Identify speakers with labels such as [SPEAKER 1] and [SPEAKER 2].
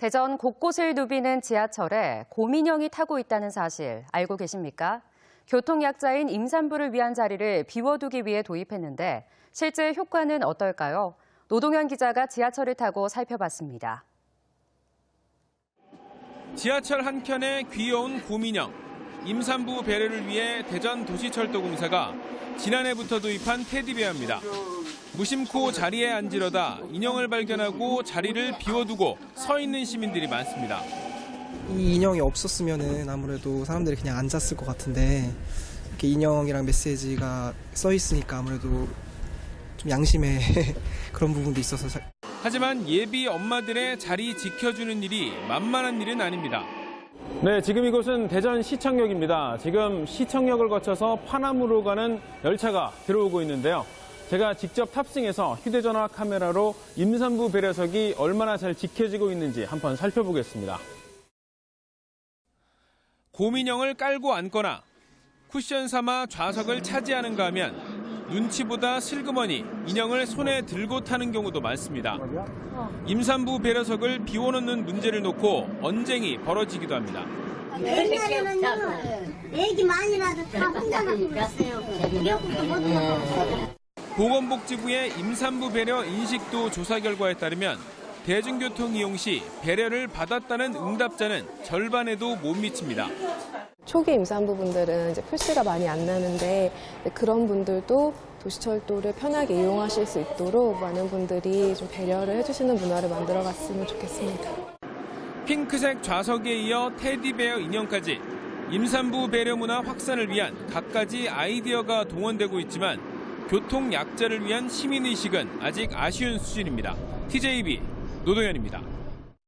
[SPEAKER 1] 대전 곳곳을 누비는 지하철에 곰인형이 타고 있다는 사실 알고 계십니까? 교통약자인 임산부를 위한 자리를 비워두기 위해 도입했는데 실제 효과는 어떨까요? 노동현 기자가 지하철을 타고 살펴봤습니다.
[SPEAKER 2] 지하철 한 켠에 귀여운 곰인형. 임산부 배려를 위해 대전 도시철도공사가 지난해부터 도입한 테디베어입니다. 무심코 자리에 앉으려다 인형을 발견하고 자리를 비워두고 서 있는 시민들이 많습니다.
[SPEAKER 3] 이 인형이 없었으면은 아무래도 사람들이 그냥 앉았을 것 같은데 이렇게 인형이랑 메시지가 써 있으니까 아무래도 좀 양심의 그런 부분도 있어서 사-
[SPEAKER 2] 하지만 예비 엄마들의 자리 지켜주는 일이 만만한 일은 아닙니다.
[SPEAKER 4] 네, 지금 이곳은 대전 시청역입니다. 지금 시청역을 거쳐서 파남으로 가는 열차가 들어오고 있는데요. 제가 직접 탑승해서 휴대전화 카메라로 임산부 배려석이 얼마나 잘 지켜지고 있는지 한번 살펴보겠습니다.
[SPEAKER 2] 곰인형을 깔고 앉거나 쿠션 삼아 좌석을 차지하는가 하면 눈치보다 슬그머니 인형을 손에 들고 타는 경우도 많습니다. 임산부 배려석을 비워놓는 문제를 놓고 언쟁이 벌어지기도 합니다.
[SPEAKER 5] 옛날에는요, 애기만이라도 다 혼자 갖고 그랬어요. 미역국도 못 먹고.
[SPEAKER 2] 보건복지부의 임산부 배려 인식도 조사 결과에 따르면 대중교통 이용 시 배려를 받았다는 응답자는 절반에도 못 미칩니다.
[SPEAKER 6] 초기 임산부분들은 이제 풀스가 많이 안 나는데 그런 분들도 도시철도를 편하게 이용하실 수 있도록 많은 분들이 좀 배려를 해주시는 문화를 만들어 갔으면 좋겠습니다.
[SPEAKER 2] 핑크색 좌석에 이어 테디베어 인형까지 임산부 배려 문화 확산을 위한 갖가지 아이디어가 동원되고 있지만 교통 약자를 위한 시민의식은 아직 아쉬운 수준입니다. TJB 노동현입니다.